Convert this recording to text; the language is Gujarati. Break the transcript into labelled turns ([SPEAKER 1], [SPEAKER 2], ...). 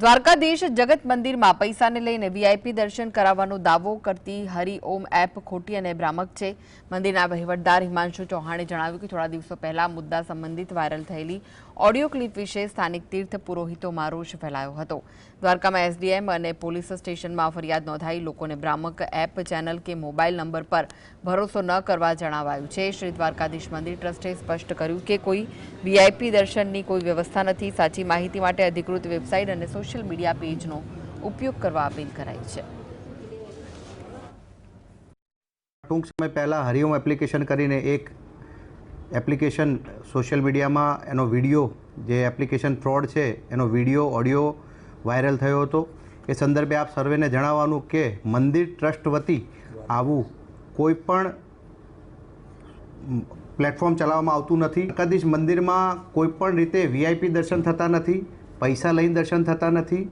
[SPEAKER 1] દ્વારકાધીશ જગત મંદિરમાં પૈસાને લઈને વીઆઈપી દર્શન કરાવવાનો દાવો કરતી હરિઓમ એપ ખોટી અને ભ્રામક છે. મંદિરના વહીવટદાર હિમાંશુ ચૌહાણે જણાવ્યું કે થોડા દિવસો પહેલા મુદ્દા સંબંધિત વાયરલ થયેલી ઓડિયો ક્લિપ વિશે સ્થાનિક તીર્થ પુરોહિતોમાં રોષ ફેલાયો હતો. દ્વારકામાં એસડીએમ અને પોલીસ સ્ટેશનમાં ફરિયાદ નોંધાઈ લોકોને ભ્રામક એપ ચેનલ કે મોબાઈલ નંબર પર ભરોસો ન કરવા જણાવાયું છે. શ્રી દ્વારકાધીશ મંદિર ટ્રસ્ટે સ્પષ્ટ કર્યું કે કોઈ વીઆઈપી દર્શનની કોઈ વ્યવસ્થા નથી. સાચી માહિતી માટે અધિકૃત વેબસાઇટ અને સોશિયલ મીડિયા પેજનો ઉપયોગ કરવા અપીલ કરાઈ છે.
[SPEAKER 2] ટૂંક સમય પહેલાં હરિઓમ એપ્લિકેશન કરીને એક એપ્લિકેશન સોશિયલ મીડિયામાં એનો વીડિયો, જે એપ્લિકેશન ફ્રોડ છે, એનો વીડિયો, ઓડિયો વાયરલ થયો હતો. એ સંદર્ભે આપ સર્વેને જણાવવાનું કે મંદિર ટ્રસ્ટ વતી આવું કોઈ પણ પ્લેટફોર્મ ચલાવવામાં આવતું નથી. દ્વારકાધીશ મંદિરમાં કોઈ પણ રીતે વીઆઈપી દર્શન થતા નથી. પૈસા લઈને દર્શન થતા નથી?